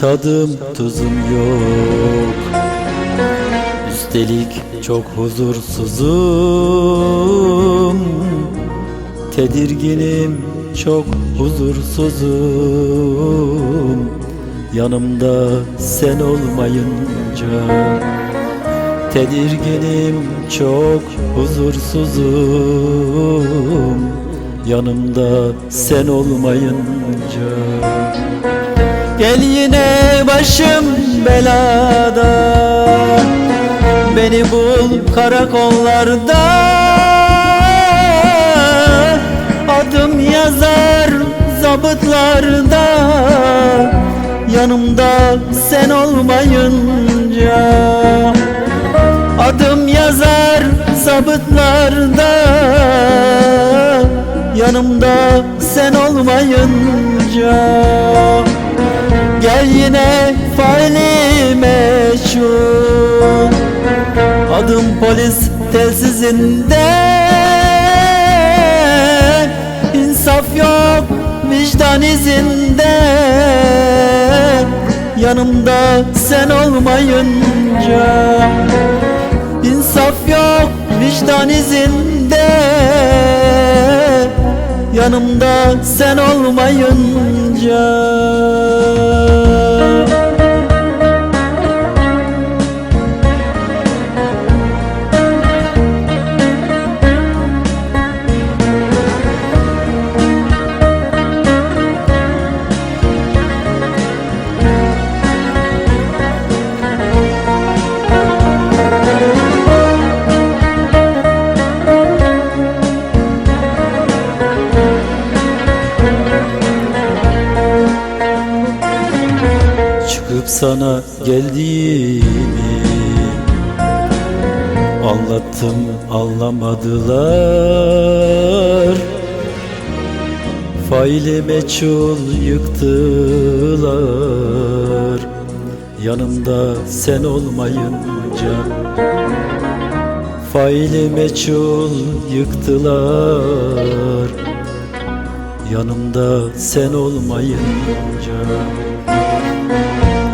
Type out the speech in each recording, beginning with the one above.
Tadım tuzum yok. Üstelik çok huzursuzum. Tedirginim çok huzursuzum. Yanımda sen olmayınca Tedirginim çok huzursuzum. Yanımda sen olmayınca Gel yine başım belada. Beni bul karakollarda. Adım yazar zabıtlarda. Yanımda sen olmayınca. Adım yazar zabıtlarda. Yanımda sen olmayınca Gel yine faili meşhur Adım polis telsizinde. İnsaf yok vicdan izinde. Yanımda sen olmayınca. İnsaf yok vicdan izinde. Yanımda sen olmayınca sana geldiğimi Anlattım anlamadılar. Faili meçhul yıktılar. Yanımda sen olmayınca Faili meçhul yıktılar. Yanımda sen olmayınca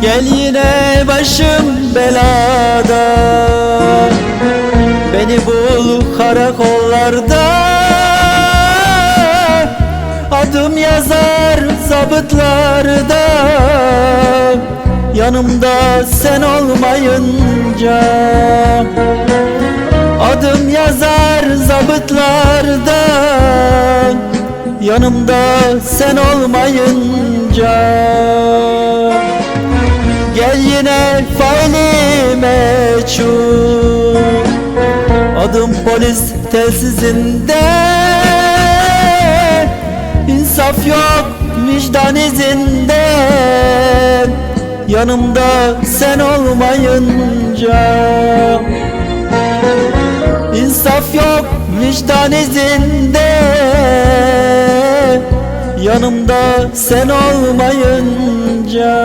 Gel yine başım belada. Beni bul karakollarda. Adım yazar zabıtlarda. Yanımda sen olmayınca. Adım yazar zabıtlarda. Yanımda sen olmayınca Gel yine faili meçhul Adım polis telsizinde. İnsaf yok vicdan izinde. Yanımda sen olmayınca. İnsaf yok vicdan izinde Yanımda sen olmayınca